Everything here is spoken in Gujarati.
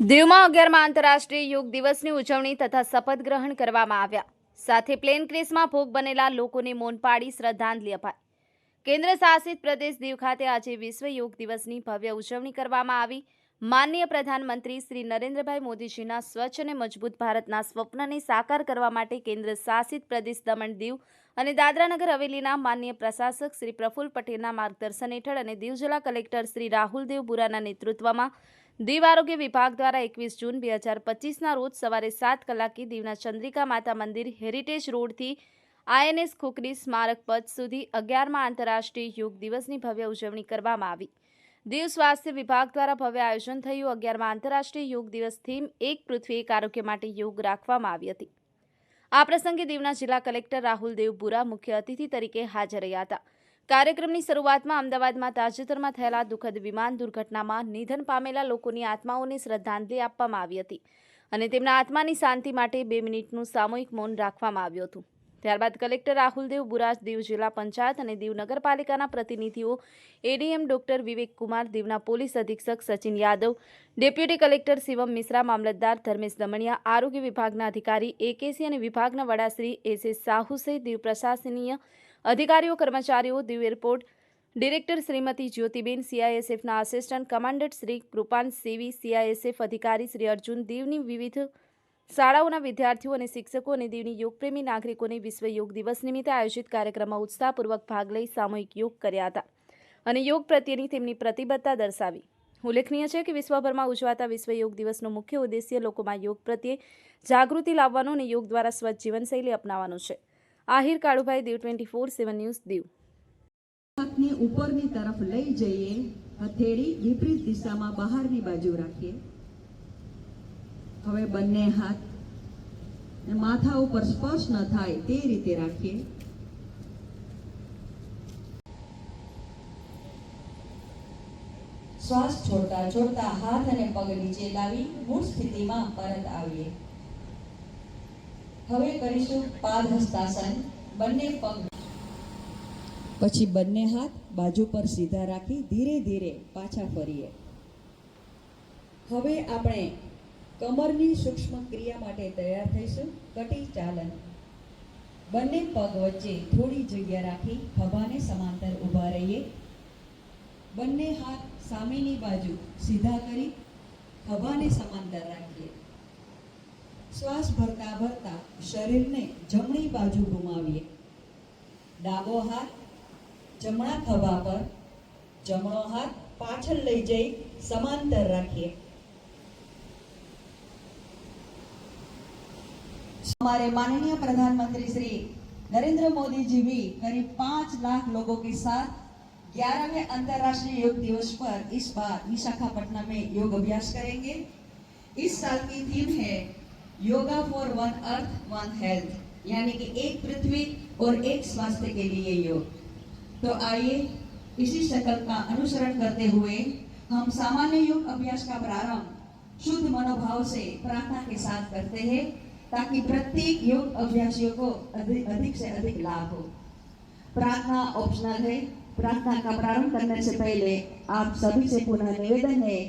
દીવમાં અગિયારમાં આંતરરાષ્ટ્રીય યોગ દિવસની ઉજવણી તથા શપથ ગ્રહણ કરવામાં આવ્યા. સાથે પ્લેન ક્રેસમાં ભોગ બનેલા લોકોને મૌન પાડી શ્રદ્ધાંજલિ અપાઈ. કેન્દ્ર શાસિત પ્રદેશ દીવ ખાતે આજે વિશ્વ યોગ દિવસની ભવ્ય ઉજવણી કરવામાં આવી. માનનીય પ્રધાનમંત્રી શ્રી નરેન્દ્રભાઈ મોદીજીના સ્વચ્છ અને મજબૂત ભારતના સ્વપ્નને સાકાર કરવા માટે કેન્દ્ર શાસિત પ્રદેશ દમણ દીવ અને દાદરાનગર હવેલીના માનનીય પ્રશાસક શ્રી પ્રફુલ્લ પટેલના માર્ગદર્શન હેઠળ અને દીવ જિલ્લા કલેક્ટર શ્રી રાહુલ દેવ બુરાના નેતૃત્વમાં દીવ આરોગ્ય વિભાગ દ્વારા એકવીસ જૂન બે હજાર પચીસના રોજ સવારે સાત કલાકે દીવના ચંદ્રિકા માતા મંદિર હેરિટેજ રોડથી આઈએનએસ ખુકરી સ્મારક પદ સુધી અગિયારમાં આંતરરાષ્ટ્રીય યોગ દિવસની ભવ્ય ઉજવણી કરવામાં આવી. દીવ સ્વાસ્થ્ય વિભાગ દ્વારા ભવ્ય આયોજન થયું. અગિયારમાં આંતરરાષ્ટ્રીય યોગ દિવસ થીમ એક પૃથ્વી એક આરોગ્ય માટે યોગ રાખવામાં આવી હતી. આ પ્રસંગે દીવના જિલ્લા કલેક્ટર રાહુલ દેવપુરા મુખ્ય અતિથિ તરીકે હાજર રહ્યા હતા. કાર્યક્રમની શરૂઆતમાં અમદાવાદમાં તાજેતરમાં થયેલા દુઃખદ વિમાન દુર્ઘટનામાં નિધન પામેલા લોકોની આત્માઓને શ્રદ્ધાંજલિ આપવામાં આવી હતી અને તેમના આત્માની શાંતિ માટે બે મિનિટનું સામૂહિક મૌન રાખવામાં આવ્યું હતું. ત્યારબાદ કલેક્ટર રાહુલ દેવ, બુરાજ દીવ જિલ્લા પંચાયત અને દીવ નગરપાલિકાના પ્રતિનિધિઓ, એડીએમ ડોક્ટર વિવેક કુમાર, દીવના પોલીસ અધિક્ષક સચિન યાદવ, ડેપ્યુટી કલેક્ટર શિવમ મિશ્રા, મામલતદાર ધર્મેશ દમણિયા, આરોગ્ય વિભાગના અધિકારી એકેસી અને વિભાગના વડાશ્રી એસ એસ સાહુ સહિત દીવ પ્રશાસનીય અધિકારીઓ, કર્મચારીઓ Diu airport director Shrimati Jyotiben સીઆઈએસએફના assistant commandant Shri Kripan CV CISF અધિકારી શ્રી અર્જુન દીવની વિવિધ શાળાઓના વિદ્યાર્થીઓ અને શિક્ષકો અને દીવની યોગપ્રેમી નાગરિકોને વિશ્વ યોગ દિવસ નિમિત્તે આયોજિત કાર્યક્રમમાં ઉત્સાહપૂર્વક ભાગ લઈ સામૂહિક યોગ કર્યા હતા અને યોગ પ્રત્યેની તેમની પ્રતિબદ્ધતા દર્શાવી. ઉલ્લેખનીય છે કે વિશ્વભરમાં ઉજવાતા વિશ્વ યોગ દિવસનો મુખ્ય ઉદ્દેશ્ય લોકોમાં યોગ પ્રત્યે જાગૃતિ લાવવાનો અને યોગ દ્વારા સ્વચ્છ જીવનશૈલી અપનાવવાનો છે. Ahir Kalubhai Diu twenty four seven news Diu. હાથને ઉપરની તરફ લઈ જઈએ, હથેળી વિપરીત દિશામાં બહારની બાજુ રાખીએ. હવે બંને હાથ માથા ઉપર સ્પર્શ ન થાય તે રીતે રાખીએ. શ્વાસ છોડતા છોડતા હાથ અને પગ નીચે લાવી મૂળ સ્થિતિમાં પરત આવીએ. હવે કરીશું પાદ હસ્તાસન બંને પગ. પછી બંને હાથ બાજુ પર સીધા રાખી ધીરે ધીરે પાછા ફરીએ. હવે આપણે કમરની સૂક્ષ્મ ક્રિયા માટે તૈયાર થઈશું કટી ચાલન. બંને પગ વચ્ચે થોડી જગ્યા રાખી ખભાને સમાંતર ઊભા રહીએ. બંને હાથ સામેની બાજુ સીધા કરી ખભાને સમાંતર રાખીએ. શ્વાસ ભરતા ભરતા શરીરને જમણી બાજુ ઘુમાવીએ ડાબો હાથ જમણા ખભા પર જમણો હાથ પાછળ લઈ જઈ સમાંતર રાખીએ हमारे माननीय प्रधानमंत्री श्री नरेंद्र मोदी जी भी करीब पाँच लाख लोगों के साथ ग्यारहवें अंतर्राष्ट्रीय योग दिवस पर इस बार विशाखापट्टनम में योग अभ्यास करेंगे इस साल की थीम है yoga for one earth, one health, यानी कि एक पृथ्वी और एक स्वास्थ्य के लिए योग। तो आइए, इसी संकल्प का अनुसरण करते हुए हम सामान्य योग अभ्यास का प्रारंभ शुद्ध मनोभाव से प्रार्थना के साथ करते हैं, ताकि प्रत्येक योग अभ्यासियों को अधिक अधिक से अधिक लाभ हो। प्रार्थना ऑप्शनल है। प्रार्थना का प्रारंभ करने से पहले आप सभी से पुनः निवेदन है